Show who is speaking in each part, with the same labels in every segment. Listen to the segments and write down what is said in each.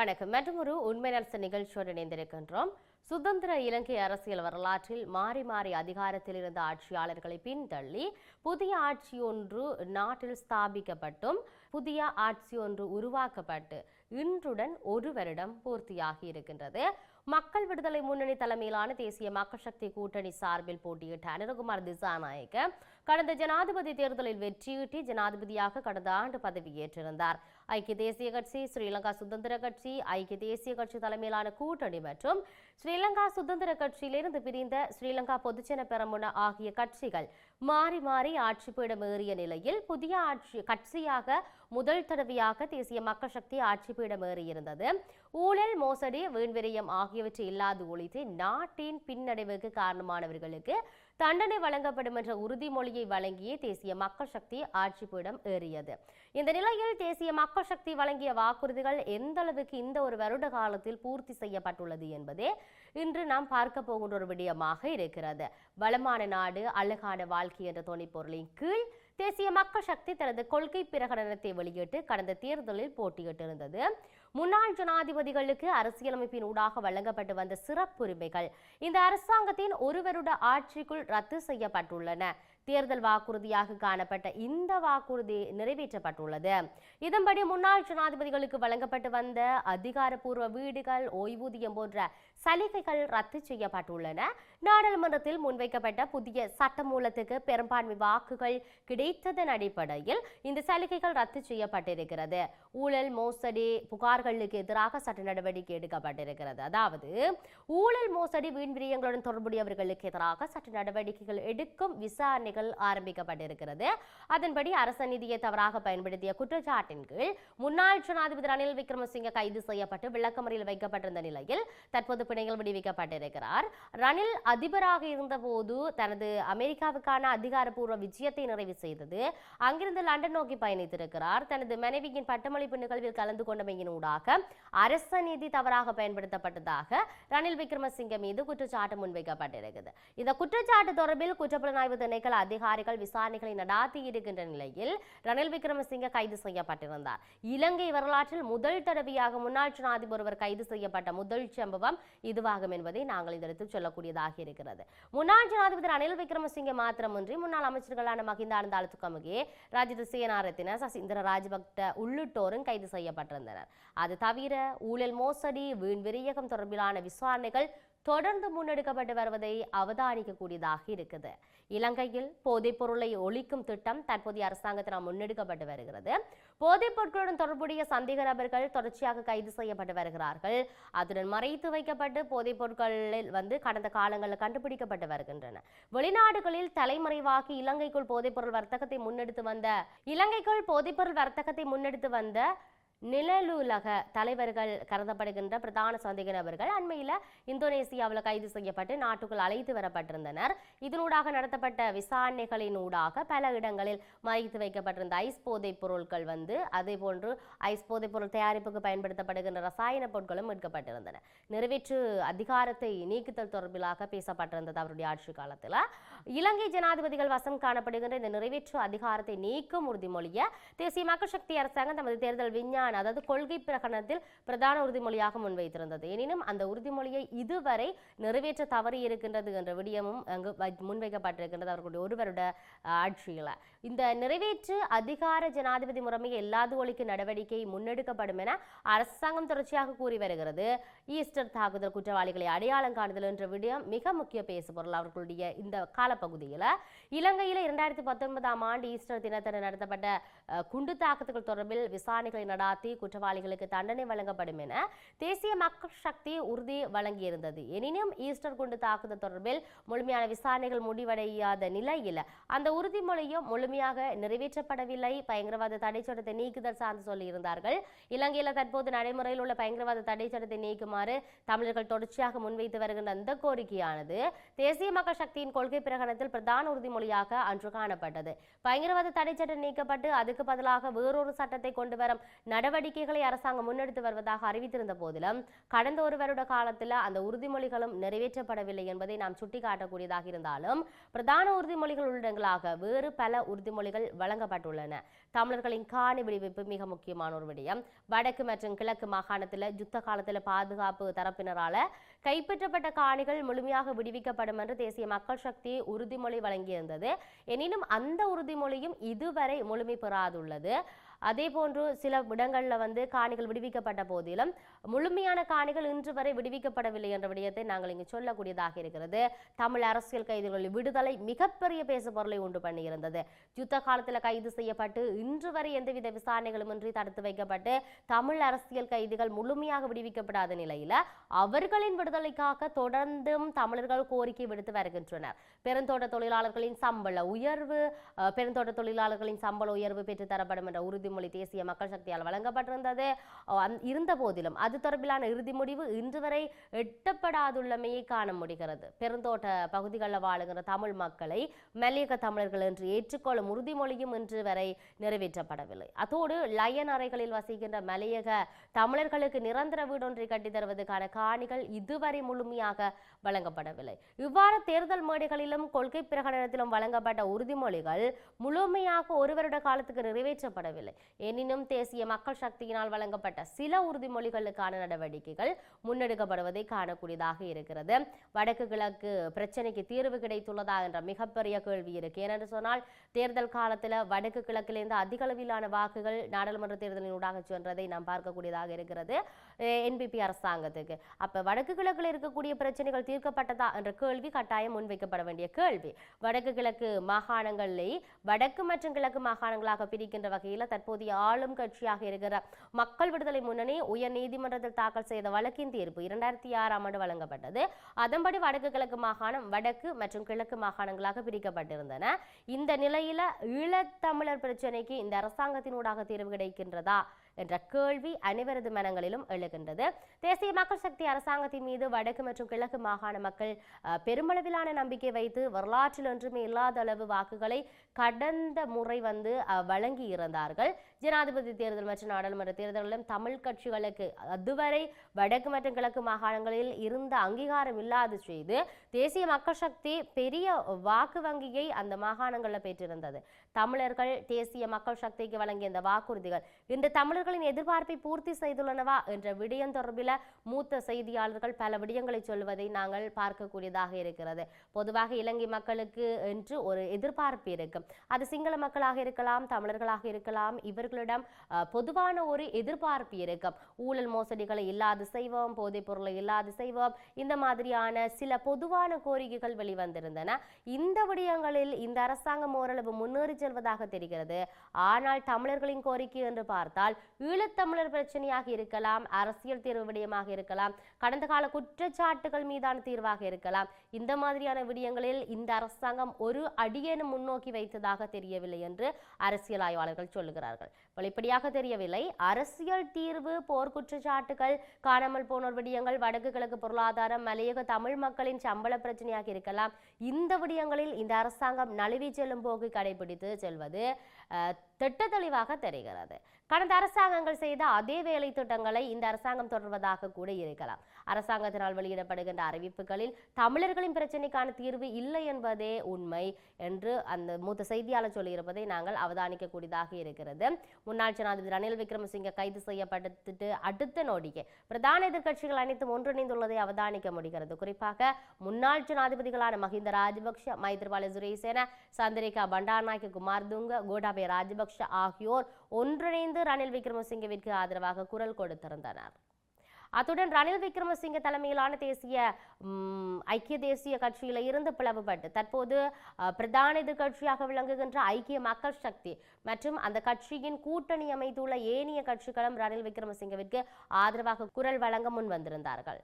Speaker 1: வணக்கம். மற்றும் ஒரு உண்மை நலச நிகழ்ச்சியோடு இணைந்திருக்கின்றோம். சுதந்திர இலங்கை அரசியல் வரலாற்றில் மாறி மாறி அதிகாரத்தில் இருந்த ஆட்சியாளர்களை பின்தள்ளி புதிய ஆட்சி ஒன்று நாட்டில் ஸ்தாபிக்கப்பட்டும் புதிய ஆட்சி ஒன்று உருவாக்கப்பட்டு இன்றுடன் ஒரு வருடம் பூர்த்தியாகி இருக்கின்றது. மக்கள் விடுதலை முன்னணி தலைமையிலான தேசிய மக்கள் சக்தி கூட்டணி சார்பில் போட்டியிட்ட அனுரகுமார் திசாநாயக்க கடந்த ஜனாதிபதி தேர்தலில் வெற்றியீட்டி ஜனாதிபதியாக கடந்த ஆண்டு பதவியேற்றிருந்தார். ஐக்கிய தேசிய கட்சி ஸ்ரீலங்கா சுதந்திர கட்சி ஐக்கிய தேசிய கட்சி தலைமையிலான கூட்டணி மற்றும் ஸ்ரீலங்கா சுதந்திர கட்சியிலிருந்து பிரிந்த ஸ்ரீலங்கா பொதுஜன பெரமுன ஆகிய கட்சிகள் மாறி மாறி ஆட்சி பீடம் ஏறிய நிலையில் புதிய ஆட்சி கட்சியாக முதல் தடவையாக தேசிய மக்கள் சக்தி ஆட்சி பீடம் ஏறியிருந்தது. ஊழல் மோசடி வீண்விரயம் ஆகியவற்றை இல்லாது ஒழித்து நாட்டின் பின்னடைவுக்கு காரணமானவர்களுக்கு தண்டனை வழங்கப்படும் என்ற உறுதிமொழியை வழங்கிய தேசிய மக்கள் சக்தி ஆட்சி பீடம் ஏறியது. இந்த நிலையில் தேசிய மக்கள் சக்தி வழங்கிய வாக்குறுதிகள் எந்த அளவுக்கு இந்த ஒரு வருட காலத்தில் பூர்த்தி செய்யப்பட்டுள்ளது என்பதே இன்று நாம் பார்க்க போகின்ற ஒரு விடயமாக இருக்கிறது. வளமான நாடு அழகான வாழ்க்கை என்ற துணைப்பொருளின் கீழ் தேசிய மக்கள் சக்தி தனது கொள்கை பிரகடனத்தை வெளியிட்டு கடந்த தேர்தலில் போட்டியிட்டிருந்தது. முன்னாள் ஜனாதிபதிகளுக்கு அரசியலமைப்பின் ஊடாக வழங்கப்பட்டு வந்த சிறப்புரிமைகள் இந்த அரசாங்கத்தின் ஒரு வருட ஆட்சிக்குள் ரத்து செய்யப்பட்டுள்ளன. தேர்தல் வாக்குறுதியாக காணப்பட்ட இந்த வாக்குறுதி நிறைவேற்றப்பட்டுள்ளது. இதன்படி முன்னாள் ஜனாதிபதிகளுக்கு வழங்கப்பட்டு வந்த அதிகாரப்பூர்வ வீடுகள் ஓய்வூதியம் போன்ற சலுகைகள் ரத்து செய்யப்பட்டுள்ளன. நாடாளுமன்றத்தில் முன்வைக்கப்பட்ட புதிய சட்டமூலத்துக்கு பெரும்பான்மை வாக்குகள் கிடைத்ததன் அடிப்படையில் இந்த சலுகைகள் ரத்து செய்யப்பட்டிருக்கிறது. ஊழல் மோசடி புகார்களுக்கு எதிராக சட்ட நடவடிக்கை எடுக்கப்பட்டிருக்கிறது. அதாவது ஊழல் மோசடி வீண் விரியங்களுடன் தொடர்புடையவர்களுக்கு எதிராக சட்ட நடவடிக்கைகள் எடுக்கும் விசாரணைகள் விசாரணைகள் ஆரம்பிக்கப்பட்டிருக்கிறது. அதன்படி அரச நிதியை தவறாக பயன்படுத்திய குற்றச்சாட்டின் கீழ் முன்னாள் ஜனாதிபதி ரணில் விக்ரமசிங்க கைது செய்யப்பட்டு விளக்கமறியில் வைக்கப்பட்டிருந்த நிலையில் தற்போது பிணையில் விடுவிக்கப்பட்டிருக்கிறார். ரணில் அதிபராக இருந்தபோது தனது அமெரிக்காவுக்கான அதிகாரப்பூர்வ விஜயத்தை நிறைவு செய்தது அங்கிருந்து லண்டன் நோக்கி பயணித்திருக்கிறார். தனது மனைவியின் பட்டமளிப்பு நிகழ்வில் கலந்து கொண்டமையினூடாக அரச நிதி தவறாக பயன்படுத்தப்பட்டதாக ரணில் விக்ரமசிங்க மீது குற்றச்சாட்டு முன்வைக்கப்பட்டிருக்கிறது இந்த குற்றச்சாட்டு தொடர்பில் குற்றப்புலனாய்வு திணைக்கள அதிகாரிகள் விசாரணைகளை நடாத்தி இருக்கின்ற நிலையில் ரணில் விக்ரமசிங்க கைது செய்யப்பட்டிருந்தார். இலங்கை வரலாற்றில் முதல் தடவையாக முன்னாள் ஜனாதிபதி ஒருவர் கைது செய்யப்பட்ட முதல் சம்பவம் இதுவாகும் என்பதை நாங்கள் இதற்கு சொல்லக்கூடியதாக இருக்கிறது. முன்னாள் ஜனாதிபதி ரணில் விக்ரமசிங்க மாத்திரமின்றி முன்னாள் அமைச்சர்களான மகிந்த ஆனந்தாளுத்துக்கமுகே ராஜித சேனாரத்தின சசீந்திர ராஜபக்த உள்ளிட்டோரும் கைது செய்யப்பட்டிருந்தனர். அது தவிர ஊழல் மோசடி வீண் விரியகம் தொடர்பிலான விசாரணைகள் தொடர்ந்து முன்னெடுக்கப்பட்டு வருவதை அவதானிக்கக்கூடியதாக இருக்குது. இலங்கையில் போதைப் பொருளை ஒழிக்கும் திட்டம் தற்போதைய அரசாங்கத்தினால் முன்னெடுக்கப்பட்டு வருகிறது. போதைப் பொருட்களுடன் தொடர்புடைய சந்தேக நபர்கள் தொடர்ச்சியாக கைது செய்யப்பட்டு வருகிறார்கள். அதுடன் மறைத்து வைக்கப்பட்டு போதைப் பொருட்களில் வந்து கடந்த காலங்களில் கண்டுபிடிக்கப்பட்டு வருகின்றன. வெளிநாடுகளில் தலைமறைவாகி இலங்கைக்குள் போதைப் பொருள் வர்த்தகத்தை முன்னெடுத்து வந்த இலங்கைக்குள் போதைப் பொருள் வர்த்தகத்தை முன்னெடுத்து வந்த நிழலுலக தலைவர்கள் கருதப்படுகின்ற பிரதான சந்தேக நபர்கள் அண்மையில் இந்தோனேசியாவில் கைது செய்யப்பட்டு நாட்டுக்குள் அழைத்து வரப்பட்டிருந்தனர். இதனூடாக நடத்தப்பட்ட விசாரணைகளினூடாக பல இடங்களில் மறைத்து வைக்கப்பட்டிருந்த ஐஸ் போதைப் பொருட்கள் வந்து அதே போன்று ஐஸ் போதைப் பொருள் தயாரிப்புக்கு பயன்படுத்தப்படுகின்ற ரசாயன பொருட்களும் மீட்கப்பட்டிருந்தன. நிறைவேற்று அதிகாரத்தை நீக்குதல் தொடர்பிலாக பேசப்பட்டிருந்தது அவருடைய ஆட்சி காலத்தில். இலங்கை ஜனாதிபதிகள் வசம் காணப்படுகின்ற இந்த நிறைவேற்று அதிகாரத்தை நீக்கும் உறுதிமொழியை தேசிய மக்கள் சக்தி அரசாங்கம் தமது தேர்தல் விஞ்ஞான அதாவது கொள்கை பிரகடனத்தில் பிரதான உறுதிமொழியாக முன்வைத்திருந்தது. எனினும் அந்த உறுதிமொழியை இதுவரை நிறைவேற்ற தவறி இருக்கின்றது என்ற விடயமும் அங்கு வை- முன்வைக்கப்பட்டிருக்கின்றது அவர்களுடைய ஒருவருட ஆட்சியில். இந்த நிறைவேற்று அதிகார ஜனாதிபதி முறைமையை எல்லாது ஒழிக்கும் நடவடிக்கை முன்னெடுக்கப்படும் என அரசாங்கம் தொடர்ச்சியாக கூறி வருகிறது. ஈஸ்டர் தாக்குதல் குற்றவாளிகளை அடையாளம் காணுதல் என்ற விடயம் மிக முக்கிய பேசுபொருள் அவர்களுடைய இந்த காலப்பகுதியில். இலங்கையில் இரண்டாயிரத்தி பத்தொன்பதாம் ஆண்டு ஈஸ்டர் தினத்தன்று நடத்தப்பட்ட குண்டு தாக்குதல்கள் தொடர்பில் விசாரணைகளை நடாத்தி குற்றவாளிகளுக்கு தண்டனை வழங்கப்படும் என தேசிய மக்கள் சக்தி உறுதி வழங்கியிருந்தது. எனினும் ஈஸ்டர் குண்டு தாக்குதல் தொடர்பில் முழுமையான விசாரணைகள் முடிவடையாத நிலையில் அந்த உறுதிமொழியும் முழுமையாக நிறைவேற்றப்படவில்லை. பயங்கரவாத தடை சட்டத்தை நீக்குதல் சார்ந்து சொல்லியிருந்தார்கள். இலங்கையில் தற்போது நடைமுறையில் உள்ள பயங்கரவாத தடை சட்டத்தை நீக்குமாறு தமிழர்கள் தொடர்ச்சியாக முன்வைத்து வருகின்ற அந்த கோரிக்கையானது தேசிய மக்கள் சக்தியின் கொள்கை பிரகடனத்தில் பிரதான உறுதிமொழியாக அன்று காணப்பட்டது. பயங்கரவாத தடை சட்டம் நீக்கப்பட்டு அதுக்கு பதிலாக வேறொரு சட்டத்தை கொண்டு வரும் நடவடிக்கைகளை அரசாங்கம் முன்னெடுத்து வருவதாக அறிவித்திருந்த போதிலும் கடந்த ஒரு வருட காலத்தில் அந்த உறுதிமொழிகளும் நிறைவேற்றப்படவில்லை என்பதை நாம் சுட்டிக்காட்டக்கூடியதாக இருந்தாலும் பிரதான உறுதிமொழிகள் உள்ளடங்களாக வேறு பல உறுதிமொழிகள் வழங்கப்பட்டுள்ளன. தமிழர்களின் காணி விடுவிப்பு மிக முக்கியமான ஒரு விடயம். வடக்கு மற்றும் கிழக்கு மாகாணத்தில் யுத்த காலத்தில் பாதுகாப்பு தரப்பினரால் கைப்பற்றப்பட்ட காணிகள் முழுமையாக விடுவிக்கப்படும் என்று தேசிய மக்கள் சக்தி உறுதிமொழி வழங்கியிருந்தது. எனினும் அந்த உறுதிமொழியும் இதுவரை முழுமை பெறாதுள்ளது. அதே போன்று சில இடங்களில் வந்து காணிகள் விடுவிக்கப்பட்ட போதிலும் முழுமையான காணிகள் இன்று வரை விடுவிக்கப்படவில்லை என்ற விடயத்தை நாங்கள் இங்கு சொல்லக்கூடியதாக இருக்கிறது. தமிழ் அரசியல் கைதிகளில் விடுதலை மிகப்பெரிய பேசு பொருளை உண்டு பண்ணியிருந்தது. யுத்த காலத்தில் கைது செய்யப்பட்டு இன்று வரை எந்தவித விசாரணைகளுமின்றி தடுத்து வைக்கப்பட்டு தமிழ் அரசியல் கைதிகள் முழுமையாக விடுவிக்கப்படாத நிலையில அவர்களின் விடுதலைக்காக தொடர்ந்தும் தமிழர்கள் கோரிக்கை விடுத்து வருகின்றனர். பெருந்தோட்ட தொழிலாளர்களின் சம்பள உயர்வு பெருந்தோட்ட தொழிலாளர்களின் சம்பள உயர்வு பெற்று தரப்படும் என்ற உறுதிமொழி தேசிய மக்கள் சக்தியால் வழங்கப்பட்டிருந்தது. இருந்த போதிலும் அது தொடர்பிலான இறுதி முடிவு இன்று வரை எட்டப்படாதுள்ளமையை காண முடிகிறது. பெருந்தோட்ட பகுதிகளில் வாழுகின்ற தமிழ் மக்களை மல்லிக தமிழர்கள் என்று ஏற்றுக்கொள்ளும் உறுதிமொழியும் இன்று வரை நிறைவேற்றப்படவில்லை. அதோடு லயன் அறைகளில் வசிக்கின்ற மலையக தமிழர்களுக்கு நிரந்தர வீடொன்றை கட்டித் தருவதற்கான காணிகள் இதுவரை முழுமையாக வழங்கப்படவில்லை. இவ்வாறு தேர்தல் மேடைகளிலும் கொள்கை பிரகடனத்திலும் வழங்கப்பட்ட உறுதிமொழிகள் முழுமையாக ஒரு வருட காலத்துக்கு நிறைவேற்றப்படவில்லை. எனினும் தேசிய மக்கள் சக்தியினால் வழங்கப்பட்ட சில உறுதிமொழிகளுக்கு உறுதிமொழிகளுக்கான நடவடிக்கைகள் முன்னெடுக்கப்படுவதை காணக்கூடியதாக இருக்கிறது. வடக்கு கிழக்கு பிரச்சனைக்கு தீர்வு கிடைத்துள்ளதா என்ற மிகப்பெரிய கேள்வி இருக்கு. ஏனென்று சொன்னால் தேர்தல் காலத்தில் வடக்கு கிழக்கிலிருந்து அதிக அளவிலான வாக்குகள் நாடாளுமன்ற தேர்தலின் ஊடாக சென்றதை நாம் பார்க்கக்கூடியதாக இருக்கிறது என்பிபி அரசாங்கத்துக்கு. அப்ப வடக்கு கிழக்கில் இருக்கக்கூடிய பிரச்சனைகள் தீர்க்கப்பட்டதா என்ற கேள்வி கட்டாயம் முன்வைக்கப்பட வேண்டிய கேள்வி. வடக்கு கிழக்கு மாகாணங்களை வடக்கு மற்றும் கிழக்கு மாகாணங்களாக பிரிக்கின்ற வகையில் தற்போதைய ஆளும் கட்சியாக இருக்கிற மக்கள் விடுதலை முன்னணி உயர் நீதிமன்றத்தில் தாக்கல் செய்த வழக்கின் தீர்ப்பு இரண்டாயிரத்தி ஆறாம் ஆண்டு வழங்கப்பட்டது. அதன்படி வடக்கு கிழக்கு மாகாணம் வடக்கு மற்றும் கிழக்கு மாகாணங்களாக பிரிக்கப்பட்டிருந்தன. இந்த நிலையில ஈழத்தமிழர் பிரச்சனைக்கு இந்த அரசாங்கத்தினூடாக தீர்வு கிடைக்கின்றதா என்ற கேள்வி அனைவரது மனங்களிலும் எழுகின்றது. தேசிய மக்கள் சக்தி அரசாங்கத்தின் மீது வடக்கு மற்றும் கிழக்கு மாகாண மக்கள் பெருமளவிலான நம்பிக்கை வைத்து வரலாற்றில் ஒன்றுமே இல்லாத அளவு வாக்குகளை கடந்த முறை வந்து வழங்கி இருந்தார்கள். ஜனாதிபதி தேர்தல் மற்றும் நாடாளுமன்ற தேர்தலிலும் தமிழ் கட்சிகளுக்கு அதுவரை வடக்கு மற்றும் கிழக்கு மாகாணங்களில் இருந்த அங்கீகாரம் இல்லாது செய்து தேசிய மக்கள் சக்தி பெரிய வாக்கு வங்கியை அந்த மாகாணங்களில் பெற்றிருந்தது. தமிழர்கள் தேசிய மக்கள் சக்திக்கு வழங்கிய இந்த வாக்குறுதிகள் இன்று தமிழர்களின் எதிர்பார்ப்பை பூர்த்தி செய்துள்ளனவா என்ற விடயம் தொடர்பில் மூத்த செய்தியாளர்கள் பல விடயங்களை சொல்வதை நாங்கள் பார்க்கக்கூடியதாக இருக்கிறது. பொதுவாக இலங்கை மக்களுக்கு என்று ஒரு எதிர்பார்ப்பு இருக்கும் அது சிங்கள மக்களாக இருக்கலாம் தமிழர்களாக இருக்கலாம் இவர்களிடம் பொதுவான ஒரு எதிர்பார்ப்பு இருக்கும். ஊழல் மோசடிகளை இல்லாது செய்வோம் போதைப் பொருளை இல்லாது செய்வோம். இந்த மாதிரியான சில பொதுவான கோரிக்கைகள் வெளிவந்திருந்தன. இந்த விடயங்களில் இந்த அரசாங்கம் ஓரளவு முன்னேறி செல்வதாக தெரிகிறது. ஆனால் தமிழர்களின் கோரிக்கை என்று பார்த்தால் ஈழத்தமிழர் பிரச்சனையாக இருக்கலாம் அரசியல் தீர்வு விடயமாக இருக்கலாம் கடந்த கால குற்றச்சாட்டுகள் மீதான தீர்வாக இருக்கலாம். இந்த மாதிரியான விடயங்களில் இந்த அரசாங்கம் ஒரு அடியேனும் முன்னோக்கி வைத்ததாக தெரியவில்லை என்று அரசியல் ஆய்வாளர்கள் சொல்லுகிறார்கள். வெளிப்படையாக தெரியவில்லை. அரசியல் தீர்வு போர் குற்றச்சாட்டுகள் காணாமல் போனோர் விடயங்கள் வடக்கு கிழக்கு பொருளாதாரம் மலையக தமிழ் மக்களின் சம்பள பிரச்சனையாக இருக்கலாம். இந்த விடயங்களில் இந்த அரசாங்கம் நழுவி செல்லும் போக்கு கடைபிடித்து செல்வது திட்டத்தெளிவாக தெரிகிறது. கடந்த அரசாங்கங்கள் செய்த அதே வேலை திட்டங்களை இந்த அரசாங்கம் தொடர்வதாக கூட இருக்கலாம். அரசாங்கத்தினால் வெளியிடப்படுகின்ற அறிவிப்புகளில் தமிழர்களின் பிரச்சனைக்கான தீர்வு இல்லை என்பதே உண்மை என்று அந்த மூத்த செய்தியாளர் சொல்லியிருப்பதை நாங்கள் அவதானிக்கக்கூடியதாக இருக்கிறது. முன்னாள் ஜனாதிபதி ரணில் விக்ரமசிங்க கைது செய்யப்பட்டு அடுத்த நொடியே பிரதான எதிர்க்கட்சிகள் அனைத்தும் ஒன்றிணைந்துள்ளதை அவதானிக்க முடிகிறது. குறிப்பாக முன்னாள் ஜனாதிபதிகளான மஹிந்த ராஜபக்ஷ மைத்ரிபால சுரேசேன சந்திரிகா பண்டாநாயக்க குமார் துங்க கோட்டாபய ராஜபக்ஷ ஆகியோர் ஒன்றிணைந்து ரணில் விக்ரமசிங்கவிற்கு ஆதரவாக குரல் கொடுத்திருந்தனர். அத்துடன் ரணில் விக்ரமசிங்க தலைமையிலான தேசிய ஐக்கிய தேசிய கட்சியில இருந்து பிளவுபட்டு தற்போது பிரதான எதிர்கட்சியாக விளங்குகின்ற ஐக்கிய மக்கள் சக்தி மற்றும் அந்த கட்சியின் கூட்டணி அமைத்துள்ள ஏனைய கட்சிகளும் ரணில் விக்ரமசிங்கவிற்கு ஆதரவாக குரல் வழங்க முன் வந்திருந்தார்கள்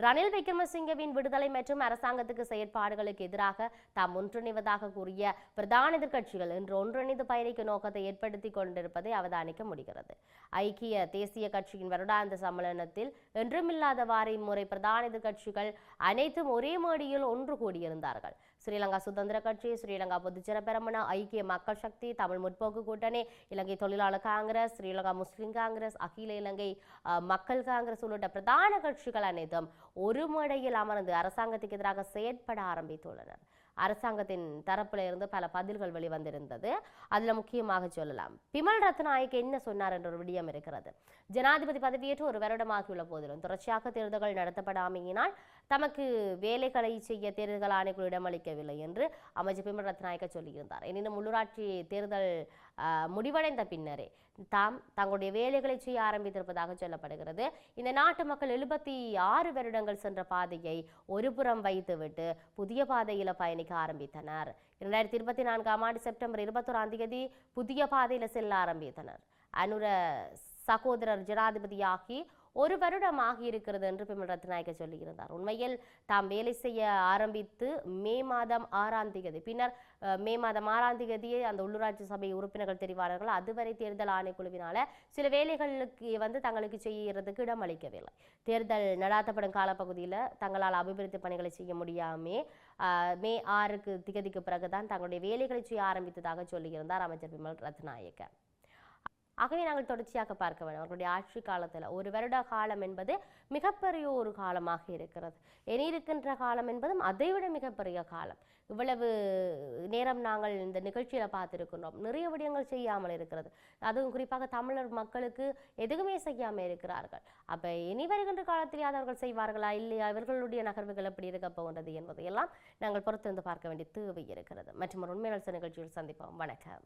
Speaker 1: ரணில் விக்ரமசிங்கவின் விடுதலை மற்றும் அரசாங்கத்துக்கு செயற்பாடுகளுக்கு எதிராக தாம் ஒன்றிணைவதாக கூறிய பிரதான எதிர்க்கட்சிகள் இன்று ஒன்றிணைந்து பயணிக்கும் நோக்கத்தை ஏற்படுத்தி கொண்டிருப்பதை அவதானிக்க முடிகிறது. ஐக்கிய தேசிய கட்சியின் வருடாந்த சம்மேளனத்தில் என்றுமில்லாதவாறு இம்முறை பிரதான எதிர்க்கட்சிகள் அனைத்தும் ஒரே மாடியில் ஒன்று கூடியிருந்தார்கள். ஸ்ரீலங்கா சுதந்திர கட்சி ஸ்ரீலங்கா பொதுஜன பெரமுன ஐக்கிய மக்கள் சக்தி தமிழ் முற்போக்கு கூட்டணி இலங்கை தொழிலாளர் காங்கிரஸ் ஸ்ரீலங்கா முஸ்லிம் காங்கிரஸ் அகில இலங்கை மக்கள் காங்கிரஸ் உள்ளிட்ட பிரதான கட்சிகள் அனைத்தும் ஒரு மேடையில் அமர்ந்து அரசாங்கத்துக்கு எதிராக செயற்பட ஆரம்பித்துள்ளனர். அரசாங்கத்தின் தரப்புல இருந்து பல பதில்கள் வெளிவந்திருந்தது. அதுல முக்கியமாக சொல்லலாம். பிமல் ரத்நாயக் என்ன சொன்னார் என்ற ஒரு விடயம் இருக்கிறது. ஜனாதிபதி பதவியேற்று ஒரு வருடமாகியுள்ள போதிலும் தொடர்ச்சியாக தேர்தல்கள் நடத்தப்படாமையினால் தமக்கு வேலைகளை செய்ய தேர்தல் ஆணைக்குழு இடமளிக்கவில்லை என்று அமைச்சர் பிமல் ரத்நாயக்க சொல்லியிருந்தார். எனினும் உள்ளூராட்சி தேர்தல் முடிவடைந்த பின்னரே தாம் தங்களுடைய வேலைகளை செய்ய ஆரம்பித்திருப்பதாக சொல்லப்படுகிறது. இந்த நாட்டு மக்கள் எழுபத்தி ஆறு வருடங்கள் சென்ற பாதையை ஒருபுறம் வைத்துவிட்டு புதிய பாதையில் பயணிக்க ஆரம்பித்தனர். இரண்டாயிரத்தி இருபத்தி நான்காம் ஆண்டு செப்டம்பர் இருபத்தொராம் தேதி புதிய பாதையில் செல்ல ஆரம்பித்தனர். அனுர சகோதரர் ஜனாதிபதியாகி ஒரு வருடம் ஆகியிருக்கிறது என்று பிமல் ரத்நாயக்க சொல்லியிருந்தார். உண்மையில் தாம் வேலை செய்ய ஆரம்பித்து மே மாதம் ஆறாம் தேதி பின்னர் மே மாதம் ஆறாம் தேதியே அந்த உள்ளூராட்சி சபை உறுப்பினர்கள் தெரிவார்கள். அதுவரை தேர்தல் ஆணைக்குழுவினால சில வேலைகளுக்கு வந்து தங்களுக்கு செய்யறதுக்கு இடம் அளிக்கவில்லை. தேர்தல் நடாத்தப்படும் காலப்பகுதியில் தங்களால் அபிவிருத்தி பணிகளை செய்ய முடியாமே மே ஆறுக்கு திகதிக்கு பிறகுதான் தங்களுடைய வேலைகளை செய்ய ஆரம்பித்ததாக சொல்லியிருந்தார் அமைச்சர் பிமல் ரத்நாயக்க. ஆகவே நாங்கள் தொடர்ச்சியாக பார்க்க வேண்டும். அவர்களுடைய ஆட்சி காலத்தில் ஒரு வருட காலம் என்பது மிகப்பெரிய ஒரு காலமாக இருக்கிறது. இனி இருக்கின்ற காலம் என்பதும் அதைவிட மிகப்பெரிய காலம். இவ்வளவு நேரம் நாங்கள் இந்த நிகழ்ச்சியில் பார்த்துருக்கிறோம் நிறைய விடயங்கள் செய்யாமல் இருக்கிறது. அதுவும் குறிப்பாக தமிழர் மக்களுக்கு எதுவுமே செய்யாமல் இருக்கிறார்கள். அப்போ இனி வருகின்ற காலத்திலேயே அவர்கள் செய்வார்களா? இல்லையா? இவர்களுடைய நகர்வுகள் எப்படி இருக்க போகின்றது என்பதையெல்லாம் நாங்கள் பொறுத்திருந்து பார்க்க வேண்டிய தேவை இருக்கிறது. மற்றும் ஒரு உண்மையான நிகழ்ச்சியில் சந்திப்போம். வணக்கம்.